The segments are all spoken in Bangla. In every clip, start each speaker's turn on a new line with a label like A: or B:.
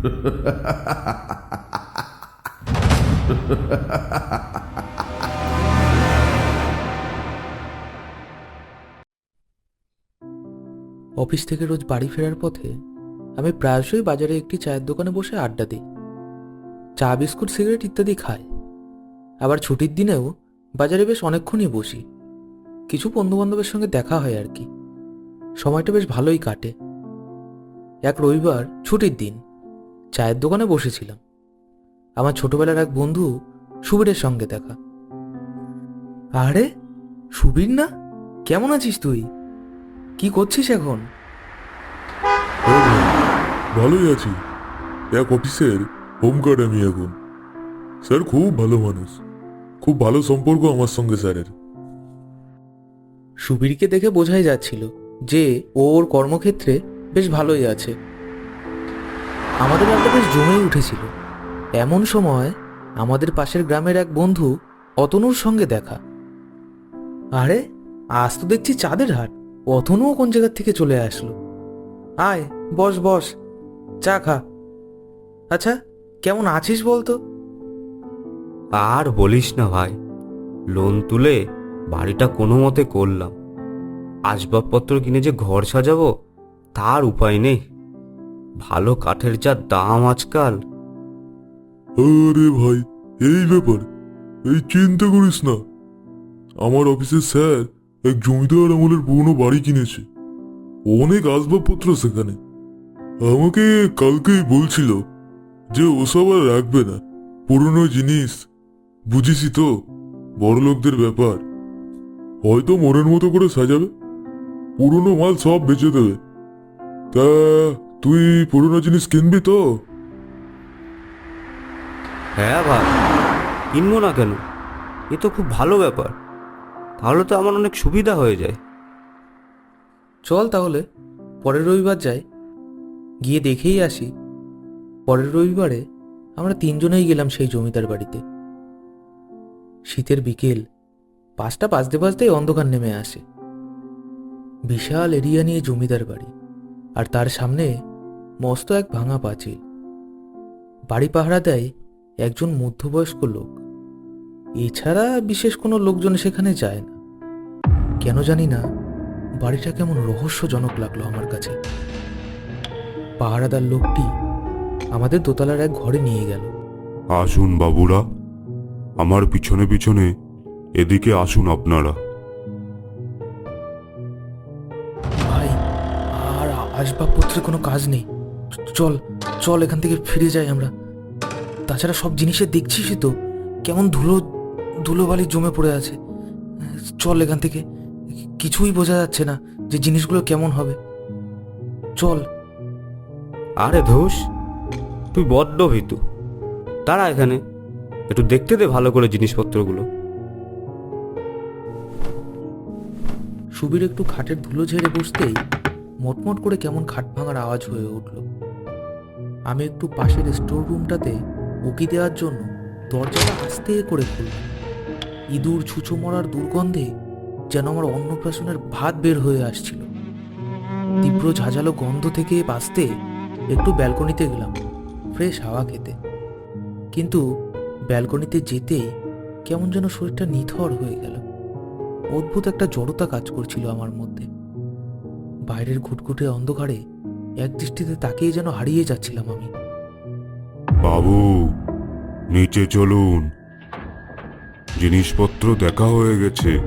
A: অফিস থেকে রোজ বাড়ি ফেরার পথে আমি প্রায়শই বাজারে একটি চায়ের দোকানে বসে আড্ডা দিই। চা, বিস্কুট, সিগারেট ইত্যাদি খাই। আবার ছুটির দিনেও বাজারে বেশ অনেকক্ষণই বসি। কিছু বন্ধুবান্ধবের সঙ্গে দেখা হয় আর কি। সময়টা বেশ ভালোই কাটে। এক রবিবার ছুটির দিন। চায়ের দোকানে বসেছিলাম। আমার ছোটবেলার এক বন্ধু সুবীরের সঙ্গে দেখা। আরে সুবীর না? কেমন আছিস তুই? কি করছিস এখন?
B: ভালোই আছি। এক অফিসের হোমগার্ড আমি এখন। স্যার খুব ভালো মানুষ। খুব ভালো সম্পর্ক আমার সঙ্গে স্যারের।
A: সুবীরকে দেখে বোঝাই যাচ্ছিল যে ও ওর কর্মক্ষেত্রে বেশ ভালোই আছে। আমাদের একটা বেশ জমেই উঠেছিল। এমন সময় আমাদের পাশের গ্রামের এক বন্ধু অতনুর সঙ্গে দেখা। আরে, আজ তো দেখছি চাঁদের হাট। অতনুও কোন জায়গার থেকে চলে আসলো? আয়, বস বস, চা খা। আচ্ছা কেমন আছিস বলতো?
C: আর বলিস না ভাই, লোন তুলে বাড়িটা কোনো মতে করলাম। আসবাবপত্র কিনে যে ঘর সাজাবো, তার উপায় নেই। ভালো কাঠের যা দাম আজকাল।
B: আরে ভাই, এই ব্যাপার, এই চিন্তা করিস না। আমার অফিসের স্যার এক জমিদার আমলের পুরনো বাড়ি কিনেছে। অনেক আসবাবপত্র সেখানে। আমাকে কালকেই বলছিল যে ওসব আর রাখবে না, পুরনো জিনিস। বুঝিসই তো বড় লোকদের ব্যাপার। হয়তো মনের মতো করে সাজাবে। পুরনো মাল সব বেচে দেবে। তা তুই পুরনো জিনিস কিনবি তো?
C: হ্যাঁ ভাই কিনবো না কেন? এ তো খুব ভালো ব্যাপার। তাহলে তো আমার অনেক সুবিধা হয়ে যায়।
A: চল তাহলে পরের রবিবার যাই। গিয়ে দেখেই আসি পরের রবিবারে আমরা তিনজনেই গেলাম সেই জমিদার বাড়িতে। শীতের বিকেল পাঁচটা বাজতে বাজতেই অন্ধকার নেমে আসে। বিশাল এরিয়া নিয়ে জমিদার বাড়ি আর তার সামনে মস্ত এক ভাঙা পাঁচিল। বাড়ি পাহারা দেয় একজন মধ্যবয়স্ক লোক। এছাড়া বিশেষ কোনো লোকজন সেখানে যায় না। কেন জানি না বাড়িটা কেমন রহস্যজনক লাগল আমার কাছে। পাহারাদার লোকটি আমাদের দোতলার এক ঘরে নিয়ে গেল।
D: আসুন বাবুরা আমার পিছনে পিছনে এদিকে আসুন আপনারা।
A: ভাই আর আসবাবপত্রের কোনো কাজ নেই। চল চল এখান থেকে ফিরে যাই আমরা। তাছাড়া সব জিনিসে দেখছিসই তো কেমন ধুলো ধুলোবালি জমে পড়ে আছে। চল এখান থেকে কিছুই বোঝা যাচ্ছে না যে জিনিসগুলো কেমন হবে। চল।
C: আরে ধুস তুই বড্ড ভীতু। তারা এখানে একটু দেখতে দে ভালো করে জিনিসপত্রগুলো।
A: সুবীর একটু খাটের ধুলো ঝেড়ে বসতেই মটমট করে কেমন খাট ভাঙার আওয়াজ হয়ে উঠল। আমি একটু পাশের স্টোর রুমটাতে উকি দেওয়ার জন্য দরজাটা আস্তে করে খুললাম। ইঁদুর ছুঁচো মরার দুর্গন্ধে যেন আমার অন্নপ্রাশনের ভাত বের হয়ে আসছিল। তীব্র ঝাঁঝালো গন্ধ থেকে বাঁচতে একটু ব্যালকনিতে গেলাম, ফ্রেশ হাওয়া খেতে। কিন্তু ব্যালকনিতে যেতেই কেমন যেন শরীরটা নিথর হয়ে গেল। অদ্ভুত একটা জড়তা কাজ করছিল আমার মধ্যে। বাইরের ঘুটঘুটে অন্ধকারে এক দৃষ্টিতে তাকিয়ে যেন হারিয়ে যাচ্ছিলাম আমি।
D: বাবু নিচে চলুন। জিনিসপত্র দেখা হয়ে গেছে।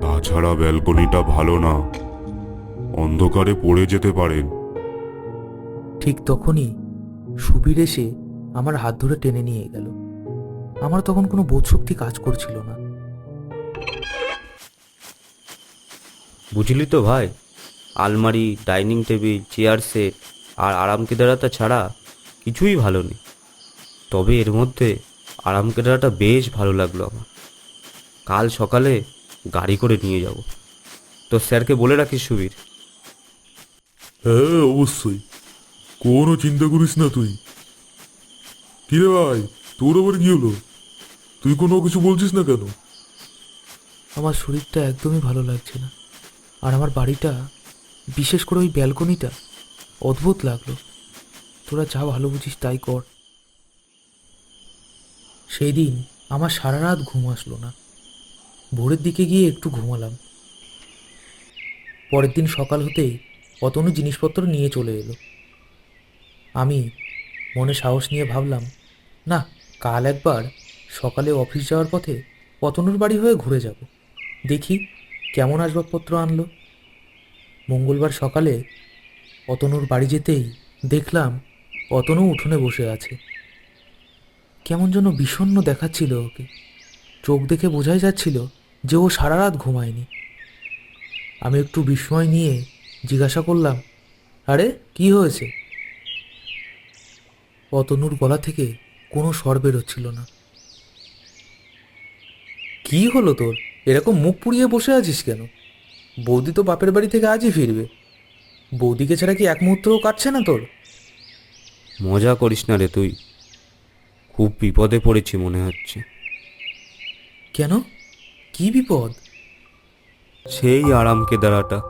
D: তাছাড়া ব্যালকনিটা ভালো না। অন্ধকারে পড়ে যেতে পারেন।
A: ঠিক তখনই সুবীর এসে আমার হাত ধরে টেনে নিয়ে গেল। আমার তখন কোনো বোধশক্তি কাজ করছিল না।
C: বুঝলি তো ভাই আলমারি ডাইনিং টেবিল চেয়ার সেট আর আরাম কেদারাটা ছাড়া কিছুই ভালো নেই। তবে এর মধ্যে আরাম কেদারাটা বেশ ভালো লাগল আমার। কাল সকালে গাড়ি করে নিয়ে যাব। তো স্যারকে বলে রাখিস সুবীর।
B: হ্যাঁ অবশ্যই। কোনো চিন্তা করিস না তুই। কিরে ভাই তোর আবার কি হলো? তুই কোনো কিছু বলছিস না কেন?
A: আমার শরীরটা একদমই ভালো লাগছে না। আর আমার বাড়িটা বিশেষ করে ওই ব্যালকনিটা। অদ্ভুত লাগল। তোরা যা ভালো বুঝিস তাই কর। সেই দিন আমার সারা রাত ঘুম আসলো না। ভোরের দিকে গিয়ে একটু ঘুমালাম। পরের দিন সকাল হতেই অতনু জিনিসপত্র নিয়ে চলে এলো। আমি মনে সাহস নিয়ে ভাবলাম, না, কাল একবার সকালে অফিস যাওয়ার পথে অতনুর বাড়ি হয়ে ঘুরে যাব। দেখি কেমন আসবাবপত্র আনলো। মঙ্গলবার সকালে অতনুর বাড়ি যেতেই দেখলাম অতনু উঠোনে বসে আছে। কেমন যেন বিষণ্ণ দেখাচ্ছিল ওকে। চোখ দেখে বোঝাই যাচ্ছিল যে ও সারা রাত ঘুমায়নি। আমি একটু বিস্ময় নিয়ে জিজ্ঞাসা করলাম, আরে, কি হয়েছে? অতনুর গলা থেকে কোনো স্বর বেরোচ্ছিল না। কি হলো তোর? এরকম মুখ পুড়িয়ে বসে আছিস কেন? বৌদি তো বাপের বাড়ি থেকে আজই ফিরবে। বৌদিকে ছাড়া কি এক মুহূর্তও কাটছে না তোর?
C: মজা করিস না রে তুই। খুব বিপদে পড়েছি মনে হচ্ছে।
A: কেন? কি বিপদ?
C: সেই আরাম কেদারাটা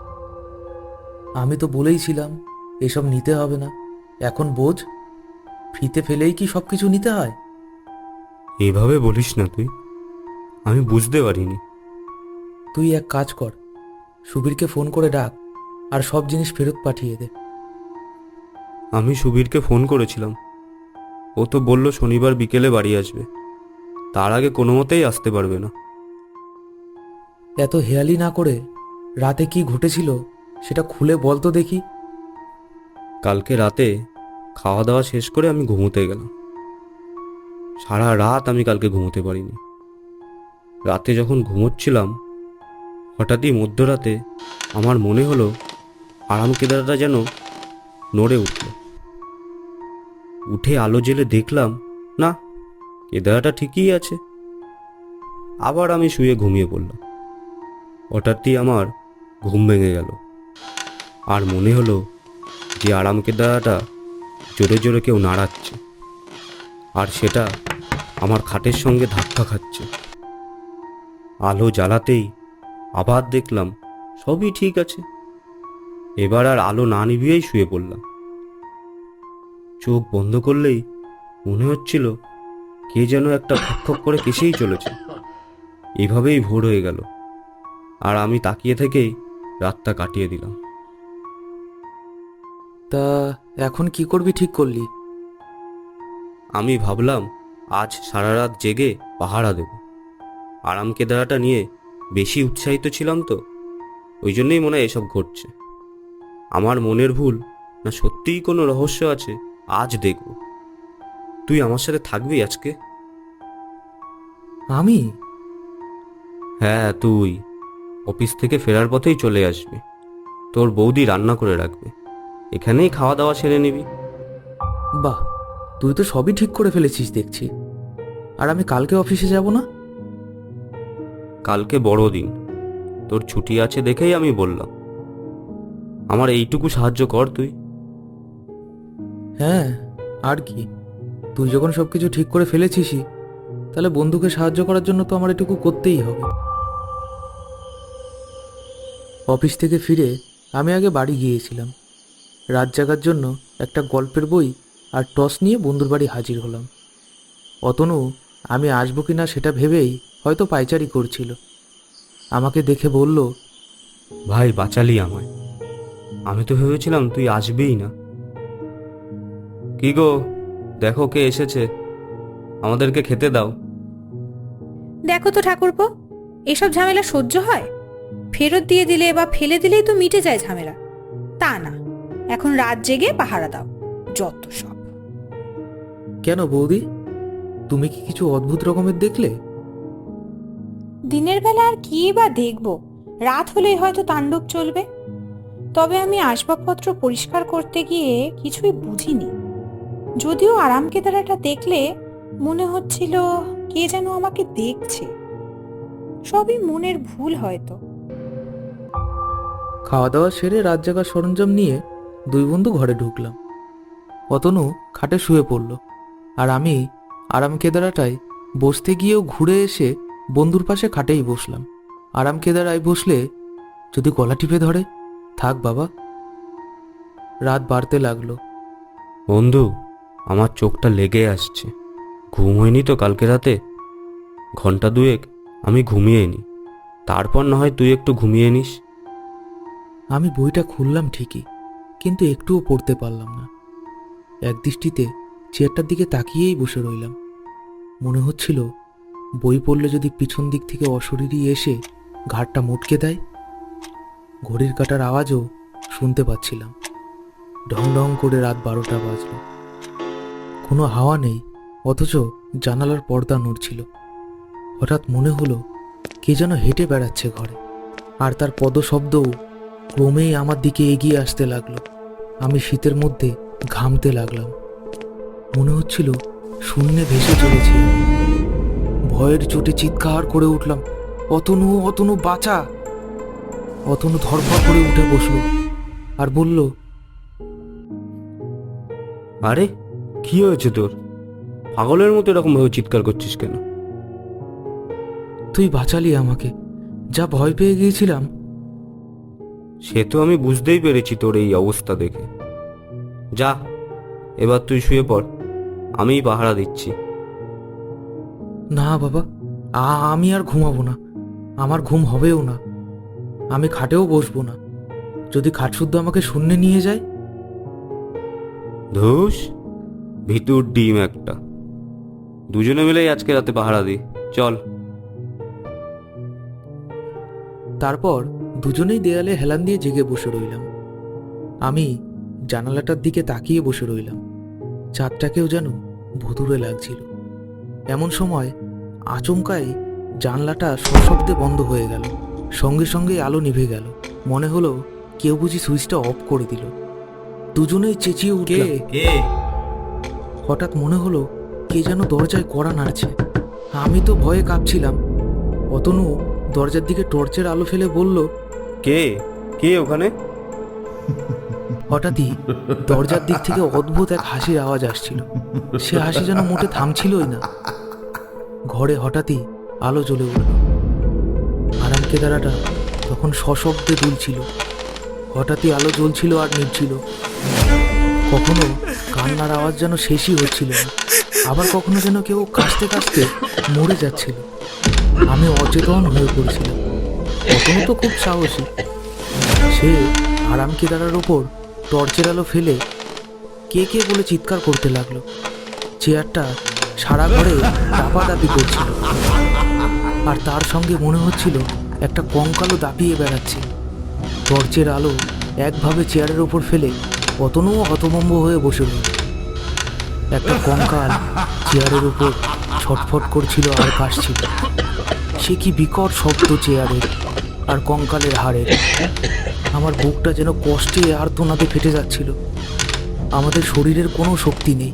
A: আমি তো বলেইছিলাম এসব নিতে হবে না। এখন বোঝ ফ্রিতে ফেলেই কি সব কিছু নিতে হয়?
C: এভাবে বলিস না তুই। আমি বুঝতে পারিনি।
A: তুই এক কাজ কর সুবীরকে ফোন করে ডাক আর সব জিনিস ফেরত পাঠিয়ে দে।
C: আমি সুবীরকে ফোন করেছিলাম। ও তো বলল শনিবার বিকেলে বাড়ি আসবে। তার আগে কোনো মতেই আসতে পারবে না।
A: এত হেয়ালি না করে রাতে কি ঘটেছিল সেটা খুলে বল তো দেখি।
C: কালকে রাতে খাওয়া দাওয়া শেষ করে আমি ঘুমোতে গেলাম। সারা রাত আমি কালকে ঘুমোতে পারিনি। রাতে যখন ঘুমোচ্ছিলাম হঠাৎই মধ্যরাতে আমার মনে হলো আরাম কেদারাটা যেন নড়ে উঠল। উঠে আলো জেলে দেখলাম, না, কেদারাটা ঠিকই আছে। আবার আমি শুয়ে ঘুমিয়ে পড়লাম। হঠাৎই আমার ঘুম ভেঙে গেল। আর মনে হলো যে আরাম কেদারাটা জোরে জোরে কেউ নাড়াচ্ছে, আর সেটা আমার খাটের সঙ্গে ধাক্কা খাচ্ছে। আলো জ্বালাতেই আবার দেখলাম সবই ঠিক আছে। এবার আর আলো না নিভিয়েই শুয়ে পড়লাম। চোখ বন্ধ করলেই মনে হচ্ছিল কে যেন একটা খক করে কেসেই চলেছে। এভাবেই ভোর হয়ে গেল। আর আমি তাকিয়ে থেকেই রাতটা কাটিয়ে দিলাম।
A: তা এখন কি করবি ঠিক করলি?
C: আমি ভাবলাম আজ সারা রাত জেগে পাহারা দেব। আরাম কেদারাটা নিয়ে বেশি উৎসাহিত ছিলাম তো। ওই জন্যই মনে হয় এসব ঘটছে। আমার মনের ভুল না সত্যিই কোনো রহস্য আছে আজ দেখব। তুই আমার সাথে থাকবি আজকে?
A: আমি?
C: হ্যাঁ তুই। অফিস থেকে ফেরার পথেই চলে আসবি। তোর বৌদি রান্না করে রাখবে। এখানেই খাওয়া দাওয়া সেরে নিবি।
A: বাহ তুই তো সবই ঠিক করে ফেলেছিস দেখছি। আর আমি কালকে অফিসে যাব না?
C: কালকে বড় দিন। তোর ছুটি আছে দেখেই আমি বললাম। আমার এইটুকু সাহায্য কর তুই।
A: হ্যাঁ আর কি? তুই যখন সব কিছু ঠিক করে ফেলেছিসই, তাহলে বন্ধুকে সাহায্য করার জন্য তো আমার এটুকু করতেই হবে। অফিস থেকে ফিরে আমি আগে বাড়ি গিয়েছিলাম। রাত জাগার জন্য একটা গল্পের বই আর টস নিয়ে বন্ধুর বাড়ি হাজির হলাম। অতনু আমি আসব কি না সেটা ভেবেই হয়তো পাইচারি করছিল। আমাকে দেখে বলল
C: ভাই বাঁচালি আমায়। আমি তো ভেবেছিলাম তুই আসবেই না। কি গো দেখো কে এসেছে। আমাদেরকে খেতে দাও।
E: দেখো তো ঠাকুরপো এসব ঝামেলা সহ্য হয়? ফেরত দিয়ে দিলে বা ফেলে দিলেই তো মিটে যায় ঝামেলা। তা না এখন রাত জেগে পাহারা দাও যত সব।
A: কেন বৌদি? তুমি কি কিছু অদ্ভুত রকমের দেখলে?
E: দিনের বেলা আর কি বা দেখব? রাত হলেই হয়তো তাণ্ডব চলবে। তবে আমি আসবাবপত্র পরিষ্কার করতে গিয়ে কিছুই বুঝিনি। যদিও আরাম কেদারাটা দেখলে মনে হচ্ছিল কে যেন আমাকে দেখছে। সবই মনের ভুল হয়তো।
A: খাওয়া দাওয়া সেরে রাত জাগার সরঞ্জাম নিয়ে দুই বন্ধু ঘরে ঢুকলাম। অতনু খাটে শুয়ে পড়ল। আর আমি আরাম কেদারাটায় বসতে গিয়েও ঘুরে এসে বন্ধুর পাশে খাটেই বসলাম। আরাম কেদারায় বসলে যদি গলা টিপে ধরে থাক বাবা। রাত বাড়তে লাগল।
C: বন্ধু আমার চোখটা লেগে আসছে। ঘুম হয়নি তো কালকে রাতে? ঘণ্টা দুয়েক আমি ঘুমিয়ে নি। তারপর না হয় তুই একটু ঘুমিয়ে নিস।
A: আমি বইটা খুললাম ঠিকই কিন্তু একটুও পড়তে পারলাম না। এক দৃষ্টিতে চেয়ারটার দিকে তাকিয়েই বসে রইলাম। মনে হচ্ছিল বই পড়লে যদি পিছন দিক থেকে অশরীরী এসে ঘাটটা মুটকে দেয়। ঘড়ির কাটার আওয়াজও শুনতে পাচ্ছিলাম। ঢং ঢং করে রাত বারোটা বাজলো। কোনো হাওয়া নেই, অথচ জানালার পর্দা নড়ছিল। হঠাৎ মনে হলো কে যেন হেঁটে বেড়াচ্ছে ঘরে, আর তার পদশব্দও ক্রমেই আমার দিকে এগিয়ে আসতে লাগল। আমি শীতের মধ্যে ঘামতে লাগলাম। মনে হচ্ছিল শূন্যে ভেসে চলেছি। ভয়ের চোটে চিৎকার করে উঠলাম অতনু অতনু বাঁচা! অতনু ধরফর করে উঠে বসল আর বলল
C: আরে কি হয়েছে তোর? পাগলের মতো এরকম ভাবে চিৎকার করছিস কেন?
A: তুই বাঁচালি আমাকে। যা ভয় পেয়ে গিয়েছিলাম।
C: সে তো আমি বুঝতেই পেরেছি তোর এই অবস্থা দেখে। যা এবার তুই শুয়ে পড়। আমিই পাহারা দিচ্ছি।
A: না বাবা আ- আমি আর ঘুমাবো না। আমার ঘুম হবেও না। আমি খাটেও বসবো না। যদি খাট শুদ্ধ আমাকে শূন্যে নিয়ে যায়?
C: ধুস ভিতুর ডিম একটা। দুজনে মিলেই আজকে রাতে পাহারা দিই। চল।
A: তারপর দুজনেই দেয়ালে হেলান দিয়ে জেগে বসে রইলাম। আমি জানালাটার দিকে তাকিয়ে বসে রইলাম। চাঁদটাকেও যেন ভুতুরে লাগছিল। এমন সময় আচমকাই জানলাটা সশব্দে বন্ধ হয়ে গেল। সঙ্গে সঙ্গে আলো নিভে গেল। মনে হলো কেউ বুঝি সুইচটা অফ করে দিল। দুজনেই চেঁচিয়ে উঠে হঠাৎ মনে হলো কে যেন দরজায় কড়া নাড়ছে। আমি তো ভয়ে কাঁপছিলাম। অতনু দরজার দিকে টর্চের আলো ফেলে বলল
C: কে? কে ওখানে?
A: হঠাৎই দরজার দিক থেকে অদ্ভুত এক হাসির আওয়াজ আসছিল। সে হাসি যেন মোটে থামছিলই না। ঘরে হঠাৎই আলো জ্বলে উঠল। আরাম কেদারাটা তখন সশব্দে দুলছিল। হঠাৎই আলো জ্বলছিল আর নিচ্ছিল। কখনো কান্নার আওয়াজ যেন শেষই হচ্ছিল না। আবার কখনো যেন কেউ কাঁচতে কাঁচতে মরে যাচ্ছিল। আমি অচেতন হয়ে পড়ছিলাম। কখনো তো খুব সাহসী। সে আরাম কেদারার ওপর টর্চের আলো ফেলে কে কে বলে চিৎকার করতে লাগল। চেয়ারটা সারা ঘরে দাপাদাপি করছিল। আর তার সঙ্গে মনে হচ্ছিল একটা কঙ্কালও দাপিয়ে বেড়াচ্ছে। টর্চের আলো একভাবে চেয়ারের ওপর ফেলে অতনুও হতভম্ব হয়ে বসে রইল। একটা কঙ্কাল চেয়ারের উপর ছটফট করছিল আর কাশছিল। সে কি বিকট শব্দ চেয়ারের আর কঙ্কালের হাড়ের। আমার বুকটা যেন কষ্টে আর্তনাদে ফেটে যাচ্ছিল। আমাদের শরীরের কোনো শক্তি নেই।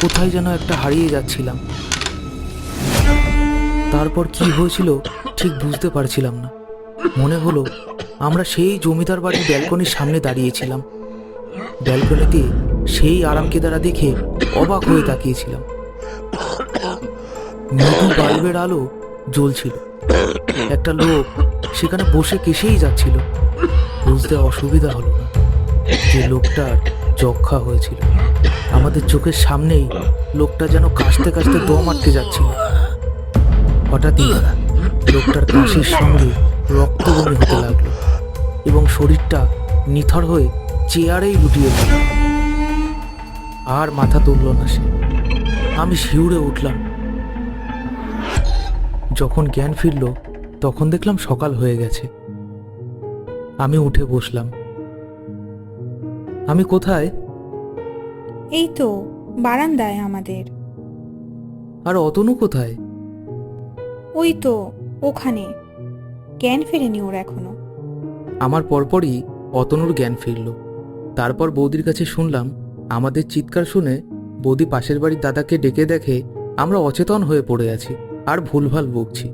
A: কোথায় যেন একটা হারিয়ে যাচ্ছিলাম। তারপর কি হয়েছিল ঠিক বুঝতে পারছিলাম না। মনে হলো আমরা সেই জমিদার বাড়ির ব্যালকনির সামনে দাঁড়িয়েছিলাম। ব্যালকনিতে সেই আরামকে দ্বারা দেখে অবাক হয়ে তাকিয়েছিলাম। মৃদু বাল্বের আলো জ্বলছিল। একটা লোক সেখানে বসে কেসেই যাচ্ছিল। বুঝতে অসুবিধা হলো না। যে লোকটার যক্ষা হয়েছিল, আমাদের চোখের সামনেই লোকটা যেন কাশতে কাশতে দম আটকে যাচ্ছিল। হঠাৎই লোকটার কাশির সঙ্গে রক্ত বমি হতে লাগল এবং শরীরটা নিথর হয়ে চেয়ারেই লুটিয়ে পড়ল আর মাথা তুলল না সে। আমি শিউরে উঠলাম। যখন জ্ঞান ফিরল, তখন দেখলাম সকাল হয়ে গেছে। আমি উঠে বসলাম। আমি কোথায়?
E: এই তো বারান্দায় আমাদের।
A: আর অতনু কোথায়?
E: ওই তো ওখানে। জ্ঞান ফেরেনি ওর এখনও।
A: আমার পরপরই অতনুর জ্ঞান ফিরল। তারপর বৌদির কাছে শুনলাম আমাদের চিৎকার শুনে বৌদি পাশের বাড়ির দাদাকে ডেকে দেখে আমরা অচেতন হয়ে পড়ে আছি আর ভুলভাল বকছি।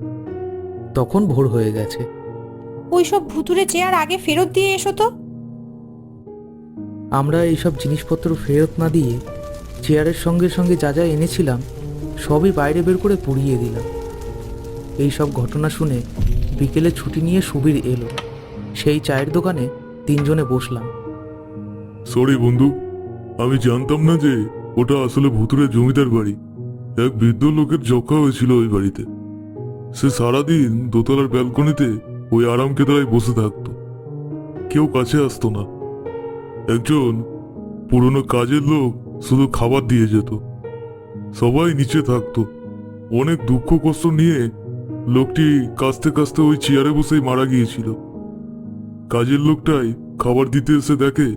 A: তখন ভোর হয়ে গেছে।
E: ওই সব ভুতুরে চেয়ার আগে ফেরত দিয়ে এসো তো।
A: আমরা এইসব জিনিসপত্র ফেরত না দিয়ে চেয়ারের সঙ্গে সঙ্গে যা যা এনেছিলাম সবই বাইরে বের করে পুড়িয়ে দিলাম। এই সব ঘটনা শুনে বিকেলে ছুটি নিয়ে সুবীর এলো। সেই চায়ের দোকানে তিনজনে বসলাম।
B: সরি বন্ধু আমি জানতাম না যে ওটা আসলে ভুতুরে জমিদার বাড়ি। এক বৃদ্ধ লোকের যক্ষা হয়েছিল ওই বাড়িতে। সে সারাদিন দোতলার ব্যালকনিতে ওই আরাম কেদারায় বসে থাকতো। কেউ কাছে আসতো না। একজন পুরনো কাজের লোক শুধু খাবার দিয়ে যেত। সবাই নিচে থাকতো। অনেক দুঃখ কষ্ট নিয়ে লোকটি কাস্তে কাস্তে ওই চেয়ারে বসেই মারা গিয়েছিল। কাজের লোকটাই খাবার দিতে এসে দেখে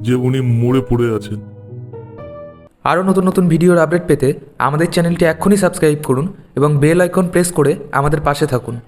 B: যে উনি মরে পড়ে আছেন।
A: আরও নতুন নতুন ভিডিওর আপডেট পেতে আমাদের চ্যানেলটি এক্ষুনি সাবস্ক্রাইব করুন এবং বেল আইকন প্রেস করে আমাদের পাশে থাকুন।